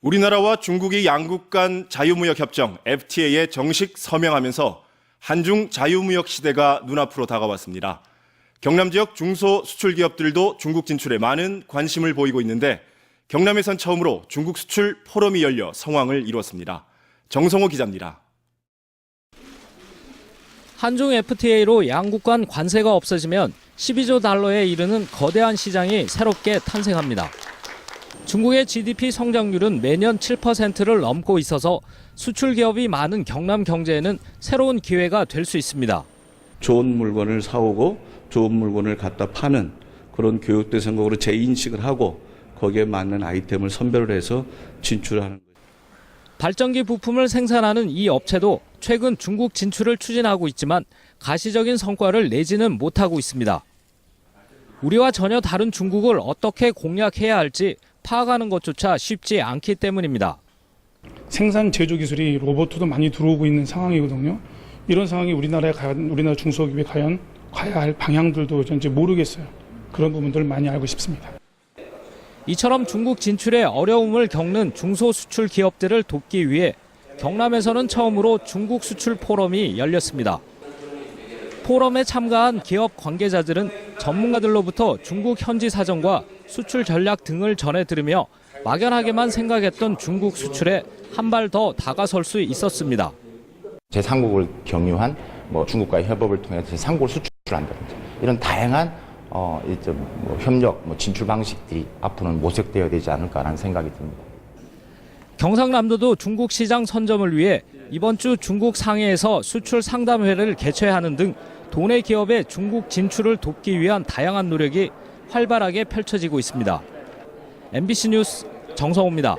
우리나라와 중국이 양국 간 자유무역 협정 FTA에 정식 서명하면서 한중 자유무역 시대가 눈앞으로 다가왔습니다. 경남 지역 중소 수출 기업들도 중국 진출에 많은 관심을 보이고 있는데 경남에선 처음으로 중국 수출 포럼이 열려 성황을 이루었습니다. 정성호 기자입니다. 한중 FTA로 양국 간 관세가 없어지면 12조 달러에 이르는 거대한 시장이 새롭게 탄생합니다. 중국의 GDP 성장률은 매년 7%를 넘고 있어서 수출 기업이 많은 경남 경제에는 새로운 기회가 될 수 있습니다. 좋은 물건을 사오고 좋은 물건을 갖다 파는 그런 교육대 선거로 재인식을 하고 거기에 맞는 아이템을 선별을 해서 진출하는 거죠. 발전기 부품을 생산하는 이 업체도 최근 중국 진출을 추진하고 있지만 가시적인 성과를 내지는 못하고 있습니다. 우리와 전혀 다른 중국을 어떻게 공략해야 할지 파악하는 것조차 쉽지 않기 때문입니다. 생산 제조 기술이 로봇도 많이 들어오고 있는 상황이거든요. 이런 상황이 우리나라에 과연 우리나라 중소기업에 과연 가야 할 방향들도 이제 모르겠어요. 그런 부분들을 많이 알고 싶습니다. 이처럼 중국 진출에 어려움을 겪는 중소 수출 기업들을 돕기 위해 경남에서는 처음으로 중국 수출 포럼이 열렸습니다. 포럼에 참가한 기업 관계자들은 전문가들로부터 중국 현지 사정과 수출 전략 등을 전해 들으며 막연하게만 생각했던 중국 수출에 한 발 더 다가설 수 있었습니다. 제3국을 경유한 뭐 중국과의 협업을 통해 제3국을 수출한다든지 이런 다양한 어, 뭐 협력, 뭐 진출 방식들이 앞으로는 모색되어야 되지 않을까라는 생각이 듭니다. 경상남도도 중국 시장 선점을 위해 이번 주 중국 상해에서 수출 상담회를 개최하는 등 도내 기업의 중국 진출을 돕기 위한 다양한 노력이 활발하게 펼쳐지고 있습니다. MBC 뉴스 정성호입니다.